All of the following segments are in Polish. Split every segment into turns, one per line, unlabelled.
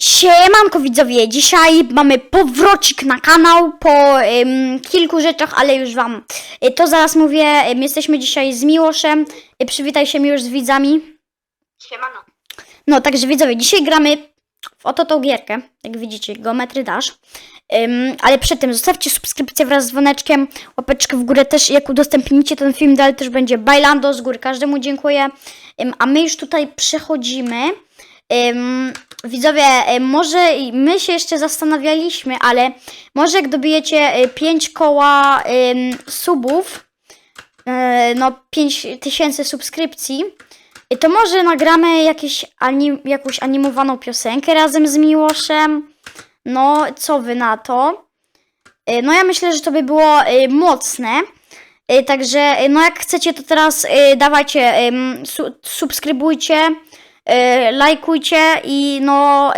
Siemanko widzowie, dzisiaj mamy powrocik na kanał po ym, kilku rzeczach, ale już wam y, to zaraz mówię. Ym, jesteśmy dzisiaj z Miłoszem. Y, przywitaj się Miłosz z widzami.
Siemano.
No, także widzowie, dzisiaj gramy w oto tą gierkę, jak widzicie, Geometry Dash. Ym, ale przed tym zostawcie subskrypcję wraz z dzwoneczkiem, łapeczkę w górę też, jak udostępnicie ten film, dalej też będzie Bailando z góry, każdemu dziękuję. Ym, a my już tutaj przechodzimy. Widzowie, y, może my się jeszcze zastanawialiśmy, ale może jak dobijecie 5 koła ym, subów, yy, no 5 tysięcy subskrypcji, y, to może nagramy jakieś anim, jakąś animowaną piosenkę razem z Miłoszem. No, co wy na to? Y, No ja myślę, że to by było y, mocne. Y, Także, y, no jak chcecie, to teraz y, dawajcie, subskrybujcie, y, lajkujcie i no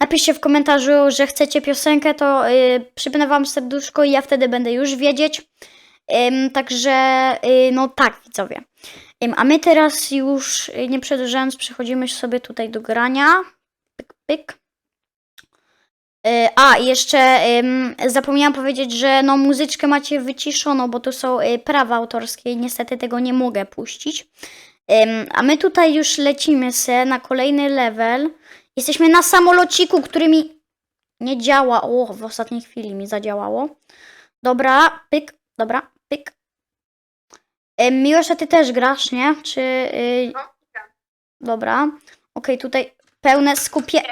napiszcie w komentarzu, że chcecie piosenkę, to y, przypnę wam serduszko i ja wtedy będę już wiedzieć. Także, y, no tak, widzowie. A my teraz już, nie przedłużając, przechodzimy sobie tutaj do grania. Pyk, pyk. A, jeszcze zapomniałam powiedzieć, że no muzyczkę macie wyciszoną, bo to są prawa autorskie i niestety tego nie mogę puścić. A my tutaj już lecimy se na kolejny level. Jesteśmy na samolociku, który mi nie działa. O, w ostatniej chwili mi zadziałało. Dobra, pyk, dobra, pyk. Ym, Miłosza, ty też grasz, nie? Czy... y,
No, tak.
Dobra. Okej, tutaj pełne skupie...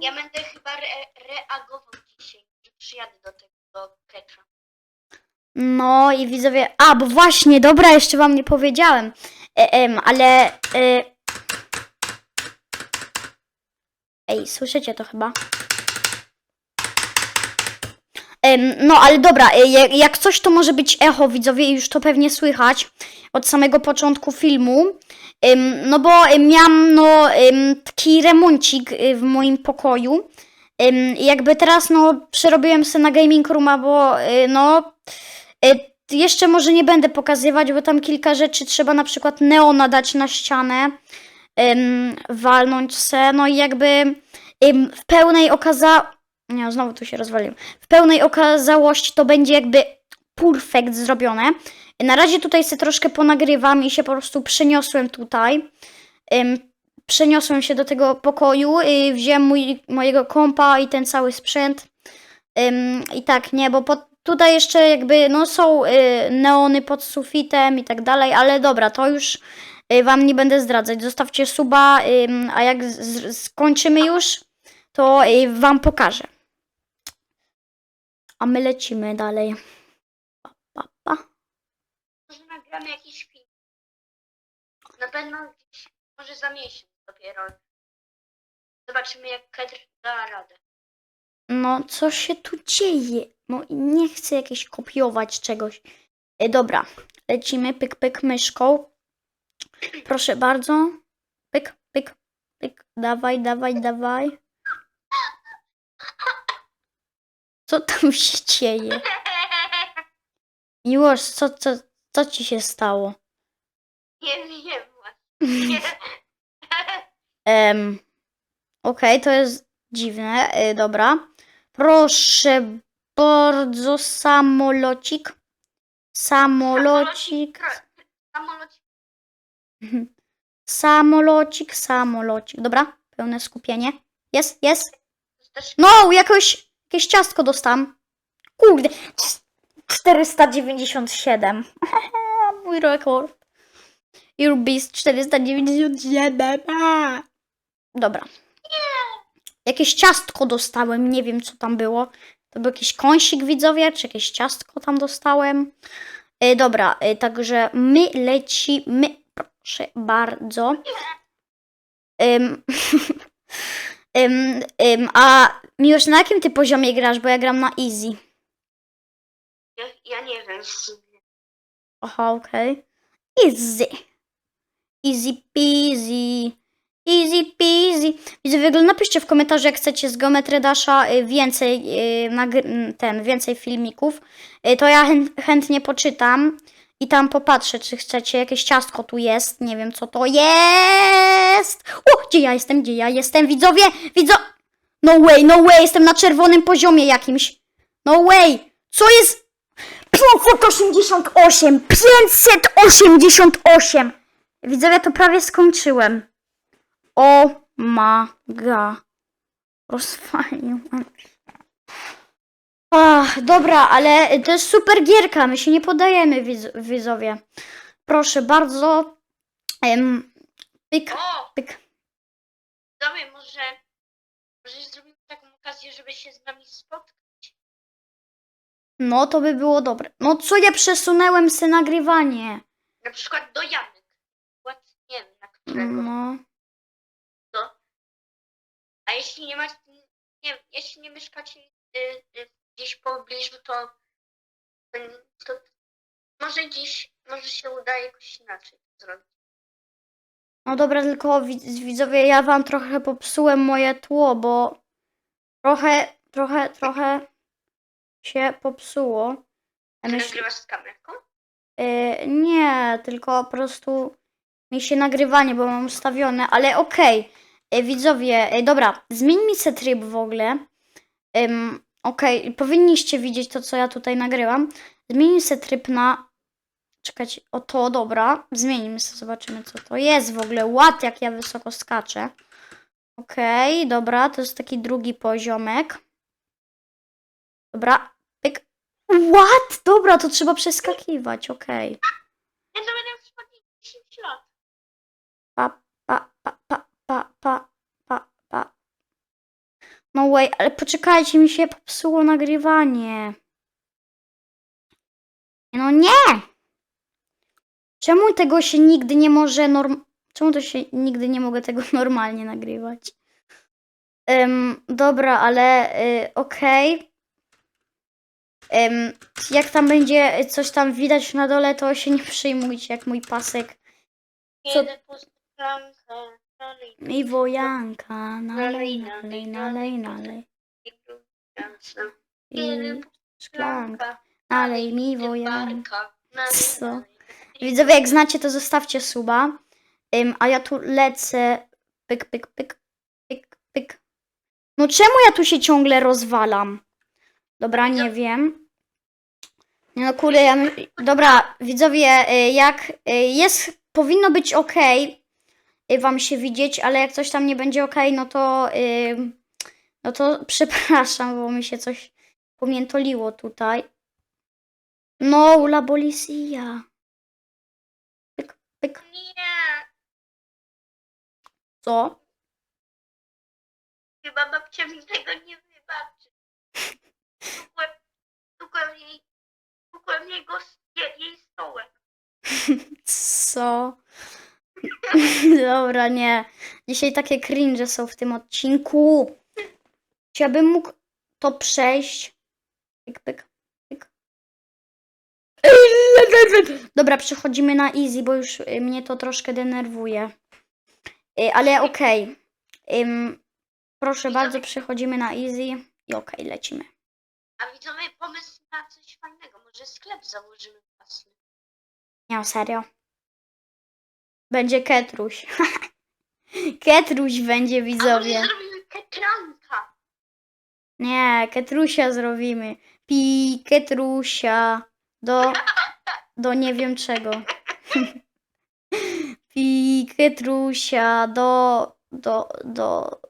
Ja będę chyba re reagował dzisiaj. Przyjadę do tego kecza.
No i widzowie. A, bo właśnie, dobra, jeszcze wam nie powiedziałem. E, em, ale. E... Ej, słyszycie to chyba? No, ale dobra, e, jak, coś to może być echo, widzowie, już to pewnie słychać od samego początku filmu. No bo em, miałam no, taki remoncik y, w moim pokoju. Jakby teraz no przerobiłem sobie na gaming rooma, bo no jeszcze może nie będę pokazywać, bo tam kilka rzeczy trzeba na przykład neona dać na ścianę, walnąć se, no i jakby w pełnej okaza... Nie, znowu tu się rozwaliłem. W pełnej okazałości to będzie jakby perfekt zrobione. Na razie tutaj sobie troszkę ponagrywam i się po prostu przeniosłem tutaj. Przeniosłem się do tego pokoju i wziąłem mój, mojego kompa i ten cały sprzęt. I tak, nie, bo pod, tutaj jeszcze jakby no są y, neony pod sufitem i tak dalej, ale dobra, to już y, wam nie będę zdradzać. Zostawcie suba, ym, a jak skończymy już, to y, wam pokażę. A my lecimy dalej. Pa, pa, pa.
Może nagramy jakiś film. Na pewno gdzieś, może za miesiąc dopiero. Zobaczymy jak Ketr da radę.
No, co się tu dzieje? No i nie chcę jakieś kopiować czegoś. E, dobra, lecimy, pyk, pyk, myszką. Proszę bardzo. Pyk, pyk, pyk. Dawaj, dawaj, dawaj. Co tam się dzieje? Miłosz, co, co, co ci się stało?
Nie wiem właśnie.
Em, Okej, to jest dziwne. E, dobra. Proszę bardzo, samolocik. Samolocik.
Samolocik.
Samolocik, samolocik. Dobra, pełne skupienie. Jest, jest. No, jakoś, jakieś ciastko dostałam. Kurde. 497. Mój rekord. Your Beast 497. A. Dobra. Jakieś ciastko dostałem, nie wiem co tam było. To był jakiś kąsik widzowie, czy jakieś ciastko tam dostałem. E, dobra, e, także my lecimy, proszę bardzo. Ym, ym, ym, a Miłosz, na jakim ty poziomie grasz? Bo ja gram na easy.
ja, ja nie wiem.
Aha, okej. Easy. Easy peasy. Easy peasy. Wygląda, napiszcie w komentarzu, jak chcecie z Geometry Dasha y, więcej, y, ten, więcej filmików. Y, To ja chę- chętnie poczytam i tam popatrzę, czy chcecie. Jakieś ciastko tu jest. Nie wiem, co to jest. O, gdzie ja jestem? Gdzie ja jestem? Widzowie, widzo... No way, no way, jestem na czerwonym poziomie jakimś. No way, co jest? 588, 588. Widzowie, to prawie skończyłem. O maga. Rozwaliłem. Ach, dobra, ale to jest super gierka, my się nie podajemy, widz widzowie. Proszę bardzo. Em, pyk,
O!
pyk.
Dobra, może, może zrobimy taką okazję, żeby się z nami spotkać.
No, to by było dobre. No, co ja przesunęłem se nagrywanie?
Na przykład do Janek. Przykład, nie wiem, na którego.
No,
A jeśli nie macie, nie, jeśli nie mieszkacie y, y, gdzieś w pobliżu, to, to może gdzieś, może się uda jakoś inaczej zrobić.
no dobra, tylko widz- widzowie, ja wam trochę popsułem moje tło, bo trochę, trochę, trochę się popsuło.
Ty
myśl-
nagrywasz z kamerką?
Y, nie, tylko po prostu mi się nagrywanie, bo mam ustawione, ale okej. Y, Widzowie, y, dobra, zmieńmy se tryb w ogóle. Ym, okej, powinniście widzieć to, co ja tutaj nagrywam. Zmieńmy se tryb na... Czekajcie, o to, dobra. Zmienimy se, zobaczymy, co to jest w ogóle. Ład, jak ja wysoko skaczę. Okej, dobra, to jest taki drugi poziomek. Dobra, pyk. What? Dobra, to trzeba przeskakiwać, okej.
Ja to będę przychodnić 10 lat.
Pa, pa, pa, pa, pa, pa. No way, ale poczekajcie, mi się popsuło nagrywanie. No nie! Czemu tego się nigdy nie może norm... Czemu to się nigdy nie mogę tego normalnie nagrywać? Em, dobra, ale y, okej. Em, jak tam będzie coś tam widać na dole, to się nie przejmujcie, jak mój pasek Co-
Kiedy szklanka, dalej,
I wojanka, nalej, nalej, nalej, nalej. I szklanka, nalej mi wojanka. Co? Widzowie, jak znacie, to zostawcie suba. Ym, a ja tu lecę. Pyk, pyk, pyk, pyk, pyk. No czemu ja tu się ciągle rozwalam? Dobra, nie wiem. No kurde, ja. Dobra, widzowie, y, jak y, jest, powinno być ok wam się widzieć, ale jak coś tam nie będzie ok, no to y, no to przepraszam, bo mi się coś pomiętoliło tutaj. No, la policja. Pyk, pyk.
Nie,
Co?
chyba babcia mi tego nie wybaczy. Tukłem, tukłem jej, tukłem jego, je- jej stołek.
Co? Dobra, nie. Dzisiaj takie cringe są w tym odcinku. Czy ja bym mógł to przejść? Pyk, pyk, pyk. Dobra, przechodzimy na easy, bo już y, mnie to troszkę denerwuje. Y, Ale okej. Ym, Proszę bardzo, przechodzimy na easy i okej, lecimy.
A widzowie pomysł na coś fajnego. Może sklep założymy własny.
Nie, serio. Będzie Ketruś. Ketruś będzie widzowie.
zrobimy ketranka.
Nie, Ketrusia zrobimy. Pi, Ketrusia. Do, do nie wiem czego. Pi, Ketrusia. Do, do, do,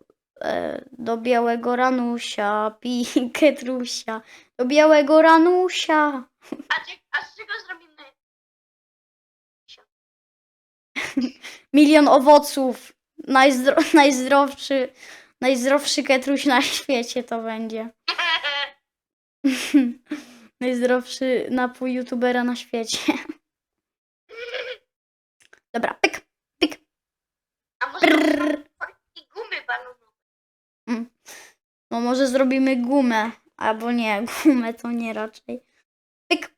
e, do białego ranusia. Pi, Ketrusia. Do białego ranusia.
A, a z czego zrobimy?
Milion owoców. Najzdro, najzdrowszy, najzdrowszy Ketruś na świecie to będzie. Najzdrowszy napój youtubera na świecie. Dobra, pyk, pyk.
A może i gumy balonowe.
No może zrobimy gumę. Albo nie, gumę to nie raczej. Pyk.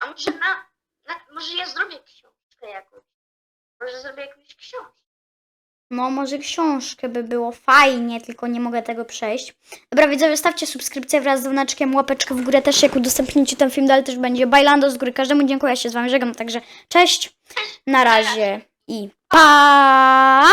A może na, na może ja zrobię jakąś. Może zrobię jakąś książkę.
No, może książkę by było fajnie, tylko nie mogę tego przejść. Dobra, widzowie, stawcie subskrypcję wraz z dzwoneczkiem, łapeczkę w górę też, jak udostępnicie ten film, dalej też będzie Bailando z góry. Każdemu dziękuję, ja się z wami żegnam, także cześć, na razie i pa!